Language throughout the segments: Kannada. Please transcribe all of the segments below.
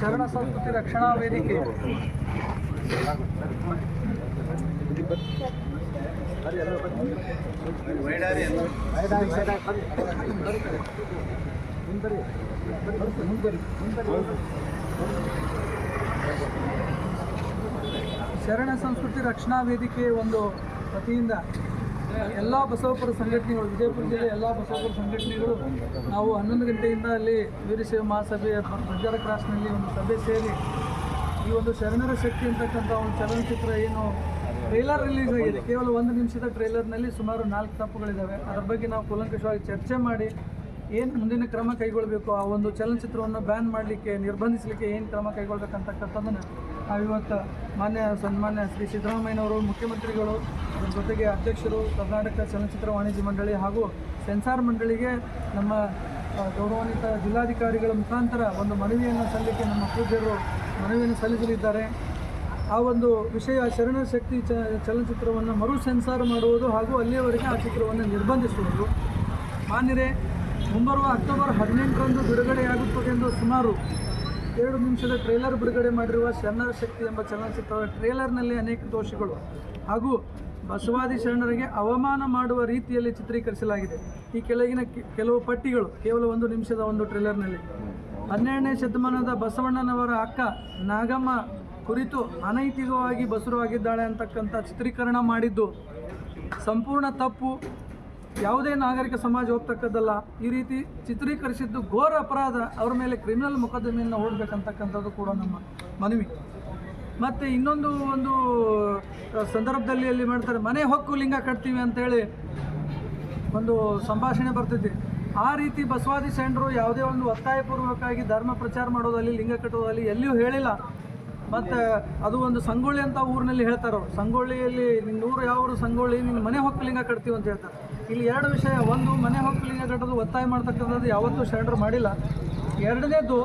ಶರಣ ಸಂಸ್ಕೃತಿ ರಕ್ಷಣಾ ವೇದಿಕೆ. ಶರಣ ಸಂಸ್ಕೃತಿ ರಕ್ಷಣಾ ವೇದಿಕೆ ಒಂದು ವತಿಯಿಂದ ಎಲ್ಲ ಬಸವಪುರ ಸಂಘಟನೆಗಳು, ವಿಜಯಪುರ ಜಿಲ್ಲೆ ಎಲ್ಲ ಬಸವಪುರ ಸಂಘಟನೆಗಳು ನಾವು ಹನ್ನೊಂದು ಗಂಟೆಯಿಂದ ಅಲ್ಲಿ ವೀರಶೈವ ಮಹಾಸಭೆಯ ಪ್ರಚಾರ ಕ್ರಾಸ್ನಲ್ಲಿ ಒಂದು ಸಭೆ ಸೇರಿ ಈ ಒಂದು ಶರಣರ ಶಕ್ತಿ ಅಂತಕ್ಕಂಥ ಒಂದು ಚಲನಚಿತ್ರ ಏನು ಟ್ರೈಲರ್ ರಿಲೀಸ್ ಆಗಿದೆ. ಕೇವಲ ಒಂದು ನಿಮಿಷದ ಟ್ರೈಲರ್ನಲ್ಲಿ ಸುಮಾರು ನಾಲ್ಕು ತಪ್ಪುಗಳಿದ್ದಾವೆ. ಅದರ ಬಗ್ಗೆ ನಾವು ಕೂಲಂಕಷವಾಗಿ ಚರ್ಚೆ ಮಾಡಿ ಏನು ಮುಂದಿನ ಕ್ರಮ ಕೈಗೊಳ್ಳಬೇಕು ಆ ಒಂದು ಚಲನಚಿತ್ರವನ್ನು ಬ್ಯಾನ್ ಮಾಡಲಿಕ್ಕೆ, ನಿರ್ಬಂಧಿಸಲಿಕ್ಕೆ ಏನು ಕ್ರಮ ಕೈಗೊಳ್ಬೇಕಂತಕ್ಕಂಥದ್ದನ್ನು ನಾವಿವತ್ತು ಮಾನ್ಯ ಸನ್ಮಾನ್ಯ ಶ್ರೀ ಸಿದ್ದರಾಮಯ್ಯನವರು, ಮುಖ್ಯಮಂತ್ರಿಗಳು, ಅದರ ಜೊತೆಗೆ ಅಧ್ಯಕ್ಷರು, ಕರ್ನಾಟಕ ಚಲನಚಿತ್ರ ವಾಣಿಜ್ಯ ಮಂಡಳಿ ಹಾಗೂ ಸೆನ್ಸಾರ್ ಮಂಡಳಿಗೆ ನಮ್ಮ ಗೌರವಾನ್ವಿತ ಜಿಲ್ಲಾಧಿಕಾರಿಗಳ ಮುಖಾಂತರ ಒಂದು ಮನವಿಯನ್ನು ಸಲ್ಲಿಕೆ ನಮ್ಮ ಪೂಜ್ಯರು ಮನವಿಯನ್ನು ಸಲ್ಲಿಸಲಿದ್ದಾರೆ. ಆ ಒಂದು ವಿಷಯ ಶರಣ ಶಕ್ತಿ ಚ, ಚಲನಚಿತ್ರವನ್ನು ಮರು ಸೆನ್ಸಾರ್ ಮಾಡುವುದು ಹಾಗೂ ಅಲ್ಲಿಯವರೆಗೆ ಆ ಚಿತ್ರವನ್ನು ನಿರ್ಬಂಧಿಸುವುದು. ಮಾನ್ಯರೇ ಮುಂಬರುವ ಅಕ್ಟೋಬರ್ ಹದಿನೆಂಟರಂದು ಬಿಡುಗಡೆಯಾಗುತ್ತದೆ ಎಂದು ಸುಮಾರು ಎರಡು ನಿಮಿಷದ ಟ್ರೇಲರ್ ಬಿಡುಗಡೆ ಮಾಡಿರುವ ಶರಣರ ಶಕ್ತಿ ಎಂಬ ಚಲನಚಿತ್ರದ ಟ್ರೇಲರ್ನಲ್ಲಿ ಅನೇಕ ದೋಷಗಳು ಹಾಗೂ ಬಸವಾದಿ ಶರಣರಿಗೆ ಅವಮಾನ ಮಾಡುವ ರೀತಿಯಲ್ಲಿ ಚಿತ್ರೀಕರಿಸಲಾಗಿದೆ. ಈ ಕೆಳಗಿನ ಕೆಲವು ಪಟ್ಟಿಗಳು ಕೇವಲ ಒಂದು ನಿಮಿಷದ ಒಂದು ಟ್ರೇಲರ್ನಲ್ಲಿ. ಹನ್ನೆರಡನೇ ಶತಮಾನದ ಬಸವಣ್ಣನವರ ಅಕ್ಕ ನಾಗಮ್ಮ ಕುರಿತು ಅನೈತಿಕವಾಗಿ ಬಸುರವಾಗಿದ್ದಾಳೆ ಅಂತಕ್ಕಂಥ ಚಿತ್ರೀಕರಣ ಮಾಡಿದ್ದು. ಸಂಪೂರ್ಣ ತಪ್ಪು. ಯಾವುದೇ ನಾಗರಿಕ ಸಮಾಜ ಹೋಗ್ತಕ್ಕದ್ದಲ್ಲ, ಈ ರೀತಿ ಚಿತ್ರೀಕರಿಸಿದ್ದು ಘೋರ ಅಪರಾಧ ಅವ್ರ ಮೇಲೆ ಕ್ರಿಮಿನಲ್ ಮೊಕದ್ದಮೆಯನ್ನು ಓಡಬೇಕಂತಕ್ಕಂಥದ್ದು ಕೂಡ ನಮ್ಮ ಮನವಿ. ಮತ್ತು ಇನ್ನೊಂದು ಒಂದು ಸಂದರ್ಭದಲ್ಲಿ ಅಲ್ಲಿ ಮಾಡ್ತಾರೆ, ಮನೆ ಹೊಕ್ಕು ಲಿಂಗ ಕಟ್ತೀವಿ ಅಂತೇಳಿ ಒಂದು ಸಂಭಾಷಣೆ ಬರ್ತಿದೆ. ಆ ರೀತಿ ಬಸವಾದಿ ಸೈಂಡ್ರು ಯಾವುದೇ ಒಂದು ಒತ್ತಾಯಪೂರ್ವಕವಾಗಿ ಧರ್ಮ ಪ್ರಚಾರ ಮಾಡೋದಲ್ಲಿ ಲಿಂಗ ಕಟ್ಟೋದಲ್ಲಿ ಎಲ್ಲಿಯೂ ಹೇಳಿಲ್ಲ. ಮತ್ತು ಅದು ಒಂದು ಸಂಗೊಳ್ಳಿ ಅಂತ ಊರಿನಲ್ಲಿ ಹೇಳ್ತಾರೆ ಅವ್ರು. ಸಂಗೊಳ್ಳಿಯಲ್ಲಿ ನಿನ್ನ ಊರು ಯಾವ ಊರು ಸಂಗೊಳ್ಳಿ ನಿನ್ನ ಮನೆ ಹೊಕ್ಕಲಿಂಗ ಕಟ್ತೀವಿ ಅಂತ ಹೇಳ್ತಾರೆ. ಇಲ್ಲಿ ಎರಡು ವಿಷಯ, ಒಂದು ಮನೆ ಹೊಕ್ಕಲಿಂಗ ಕಟ್ಟೋದು ಒತ್ತಾಯ ಮಾಡ್ತಕ್ಕಂಥದ್ದು ಯಾವತ್ತೂ ಶರಣರು ಮಾಡಿಲ್ಲ. ಎರಡನೇದು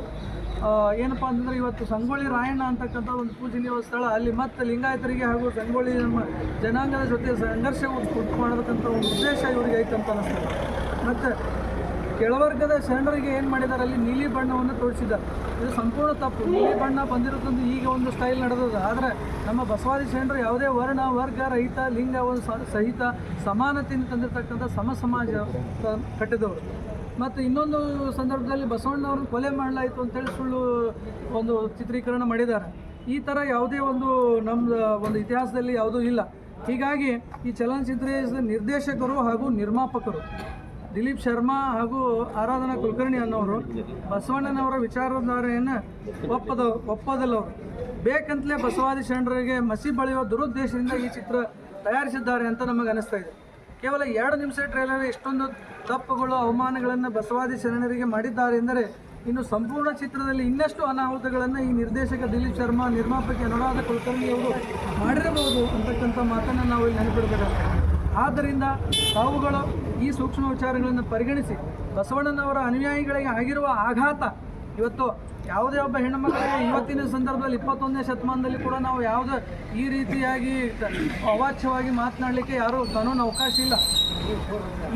ಏನಪ್ಪ ಅಂತಂದ್ರೆ ಇವತ್ತು ಸಂಗೊಳ್ಳಿ ರಾಯಣ್ಣ ಅಂತಕ್ಕಂಥ ಒಂದು ಪೂಜನೀಯ ಸ್ಥಳ, ಅಲ್ಲಿ ಮತ್ತೆ ಲಿಂಗಾಯತರಿಗೆ ಹಾಗೂ ಸಂಗೊಳ್ಳಿ ನಮ್ಮ ಜನಾಂಗದ ಜೊತೆ ಸಂಘರ್ಷ ಉಂಟು ಮಾಡೋದಕ್ಕಂಥ ಒಂದು ಉದ್ದೇಶ ಇವರಿಗೆ ಐತಂತ ಅಂತ ಅನಿಸ್ತದೆ. ಮತ್ತು ಕೆಳವರ್ಗದ ಶರಣರಿಗೆ ಏನು ಮಾಡಿದ್ದಾರೆ? ಅಲ್ಲಿ ನೀಲಿ ಬಣ್ಣವನ್ನು ತೋರಿಸಿದ್ದಾರೆ. ಇದು ಸಂಪೂರ್ಣ ತಪ್ಪು. ನೀಲಿ ಬಣ್ಣ ಬಂದಿರೋದೊಂದು ಈಗ ಒಂದು ಸ್ಟೈಲ್ ನಡೆದದ ಆದರೆ ನಮ್ಮ ಬಸವಾದಿ ಶರಣರು ಯಾವುದೇ ವರ್ಣ, ವರ್ಗ, ರಹಿತ, ಲಿಂಗ, ಒಂದು ಸಹಿತ ಸಮಾನತೆಯನ್ನು ತಂದಿರತಕ್ಕಂಥ ಸಮ ಸಮಾಜ ಕಟ್ಟಿದವರು. ಮತ್ತು ಇನ್ನೊಂದು ಸಂದರ್ಭದಲ್ಲಿ ಬಸವಣ್ಣವ್ರನ್ನ ಕೊಲೆ ಮಾಡಲಾಯಿತು ಅಂತೇಳಿ ಸುಳ್ಳು ಒಂದು ಚಿತ್ರೀಕರಣ ಮಾಡಿದ್ದಾರೆ. ಈ ಥರ ಯಾವುದೇ ಒಂದು ನಮ್ಮ, ಒಂದು ಇತಿಹಾಸದಲ್ಲಿ ಯಾವುದೂ ಇಲ್ಲ. ಹೀಗಾಗಿ ಈ ಚಲನಚಿತ್ರ ನಿರ್ದೇಶಕರು ಹಾಗೂ ನಿರ್ಮಾಪಕರು ದಿಲೀಪ್ ಶರ್ಮಾ ಹಾಗೂ ಆರಾಧನಾ ಕುಲಕರ್ಣಿ ಅನ್ನೋರು ಬಸವಣ್ಣನವರ ವಿಚಾರಧಾರೆಯನ್ನು ಒಪ್ಪದ, ಒಪ್ಪದಲ್ಲವರು. ಬೇಕಂತಲೇ ಬಸವಾದಿ ಶರಣರಿಗೆ ಮಸಿ ಬಳಿಯುವ ದುರುದ್ದೇಶದಿಂದ ಈ ಚಿತ್ರ ತಯಾರಿಸಿದ್ದಾರೆ ಅಂತ ನಮಗೆ ಅನಿಸ್ತಾ ಇದೆ. ಕೇವಲ ಎರಡು ನಿಮಿಷ ಟ್ರೈಲರ್ ಎಷ್ಟೊಂದು ತಪ್ಪುಗಳು, ಅವಮಾನಗಳನ್ನು ಬಸವಾದಿ ಶರಣರಿಗೆ ಮಾಡಿದ್ದಾರೆ ಎಂದರೆ ಇನ್ನು ಸಂಪೂರ್ಣ ಚಿತ್ರದಲ್ಲಿ ಇನ್ನಷ್ಟು ಅನಾಹುತಗಳನ್ನು ಈ ನಿರ್ದೇಶಕ ದಿಲೀಪ್ ಶರ್ಮಾ, ನಿರ್ಮಾಪಕಿ ಅನುರಾಧ ಕುಲಕರ್ಣಿಯವರು ಮಾಡಿರಬಹುದು ಅಂತಕ್ಕಂಥ ಮಾತನ್ನು ನಾವು ಇಲ್ಲಿ ನೆನಪಿಡಬೇಕಾಗ್ತದೆ. ಆದ್ದರಿಂದ ತಾವುಗಳು ಈ ಸೂಕ್ಷ್ಮ ವಿಚಾರಗಳನ್ನು ಪರಿಗಣಿಸಿ ಬಸವಣ್ಣನವರ ಅನುಯಾಯಿಗಳಿಗೆ ಆಗಿರುವ ಆಘಾತ. ಇವತ್ತು ಯಾವುದೇ ಒಬ್ಬ ಹೆಣ್ಣುಮಕ್ಕಳಿಗೆ ಇವತ್ತಿನ ಸಂದರ್ಭದಲ್ಲಿ ಇಪ್ಪತ್ತೊಂದನೇ ಶತಮಾನದಲ್ಲಿ ಕೂಡ ನಾವು ಯಾವುದೇ ಈ ರೀತಿಯಾಗಿ ಅವಾಚ್ಯವಾಗಿ ಮಾತನಾಡಲಿಕ್ಕೆ ಯಾರೂ ಕಾನೂನು ಅವಕಾಶ ಇಲ್ಲ.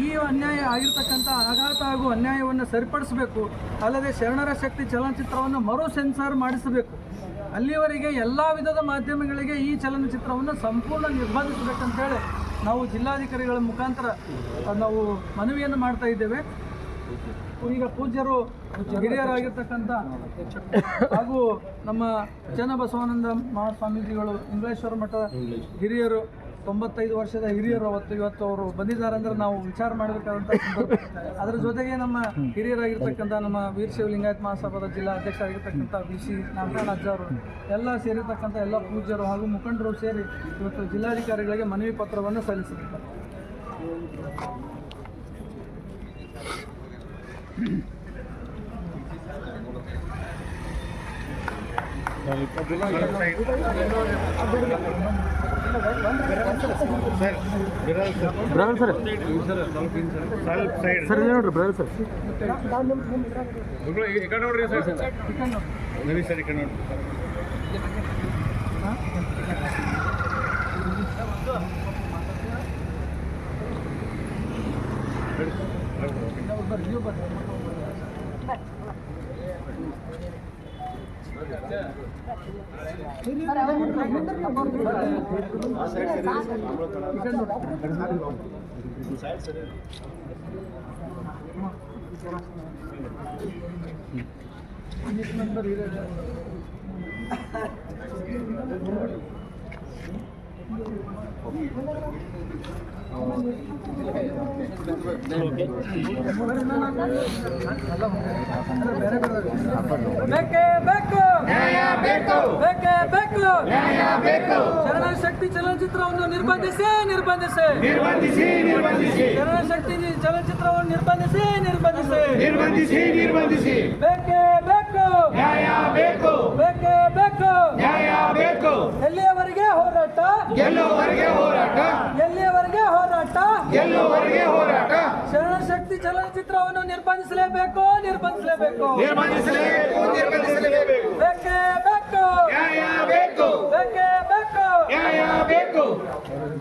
ಈ ಅನ್ಯಾಯ ಆಗಿರ್ತಕ್ಕಂಥ ಆಘಾತ ಹಾಗೂ ಅನ್ಯಾಯವನ್ನು ಸರಿಪಡಿಸಬೇಕು. ಅಲ್ಲದೆ ಶರಣರ ಶಕ್ತಿ ಚಲನಚಿತ್ರವನ್ನು ಮರು ಸೆನ್ಸಾರ್ ಮಾಡಿಸಬೇಕು. ಅಲ್ಲಿವರೆಗೆ ಎಲ್ಲ ವಿಧದ ಮಾಧ್ಯಮಗಳಿಗೆ ಈ ಚಲನಚಿತ್ರವನ್ನು ಸಂಪೂರ್ಣ ನಿರ್ಬಂಧಿಸಬೇಕಂತೇಳಿ ನಾವು ಜಿಲ್ಲಾಧಿಕಾರಿಗಳ ಮುಖಾಂತರ ನಾವು ಮನವಿಯನ್ನು ಮಾಡ್ತಾ ಇದ್ದೇವೆ. ಈಗ ಪೂಜ್ಯರು ಹಿರಿಯರಾಗಿರ್ತಕ್ಕಂಥ ಹಾಗೂ ನಮ್ಮ ಚನ್ನಬಸವಾನಂದ ಮಹಾಸ್ವಾಮೀಜಿಗಳು, ಇಂಗ್ಲೇಶ್ವರ ಮಠ ಹಿರಿಯರು ತೊಂಬತ್ತೈದು ವರ್ಷದ ಹಿರಿಯರು ಅವತ್ತು ಇವತ್ತು ಅವರು ಬಂದಿದ್ದಾರೆ ಅಂದ್ರೆ ನಾವು ವಿಚಾರ ಮಾಡಬೇಕಾದಂತ ಅದರ ಜೊತೆಗೆ ನಮ್ಮ ಹಿರಿಯರಾಗಿರ್ತಕ್ಕಂಥ ನಮ್ಮ ವೀರಶೈವ ಲಿಂಗಾಯತ್ ಮಹಾಸಭಾದ ಜಿಲ್ಲಾ ಅಧ್ಯಕ್ಷರಾಗಿರ್ತಕ್ಕಂಥ ಬಿ ಸಿ ನಾರಾಯಣ ಅಜ್ಜಾರು ಎಲ್ಲ ಸೇರಿರ್ತಕ್ಕಂಥ ಎಲ್ಲ ಪೂಜ್ಯರು ಹಾಗೂ ಮುಖಂಡರು ಸೇರಿ ಇವತ್ತು ಜಿಲ್ಲಾಧಿಕಾರಿಗಳಿಗೆ ಮನವಿ ಪತ್ರವನ್ನು ಸಲ್ಲಿಸಿದ್ದಾರೆ ಬ್ರದರ್ ಸರ್. ಸರ್ ನೋಡ್ರಿ ಬ್ರದರ್ ಸರ್. ಈ ಕಡೆ ನೋಡ್ರಿ ಸರ್. ನಡಿ ಸರ್, ಈ ಕಡೆ ನೋಡ್ರಿ. ನಂಬರ್ ಇದೆ ಬೇಕೇ ಬೇಕು. ಬೇಕೇ ಬೇಕು. ಶರಣ ಶಕ್ತಿ ಚಲನಚಿತ್ರವನ್ನು ನಿರ್ಬಂಧಿಸಿ ನಿರ್ಬಂಧಿಸಿ. ನಿರ್ಬಂಧಿಸಿ ನಿರ್ಬಂಧಿಸಿ. ಶರಣ ಶಕ್ತಿ ಚಲನಚಿತ್ರವನ್ನು ನಿರ್ಬಂಧಿಸಿ ನಿರ್ಬಂಧಿಸಿ. ನಿರ್ಬಂಧಿಸಿ ನಿರ್ಬಂಧಿಸಿ. ಬೇಕೇ ಬೇಕು ಶಕ್ತಿ ಚಲನಚಿತ್ರವನ್ನು ನಿರ್ಬಂಧಿಸಲೇಬೇಕು ನಿರ್ಬಂಧಿಸಲೇಬೇಕು. ನಿರ್ಬಂಧಿಸಲೇಬೇಕು ನಿರ್ಬಂಧಿಸಲೇಬೇಕು. ಬೇಕೇ ಬೇಕು. ನ್ಯಾಯ ಬೇಕು. ಬೇಕೇ ಬೇಕು. ಬೇಕು.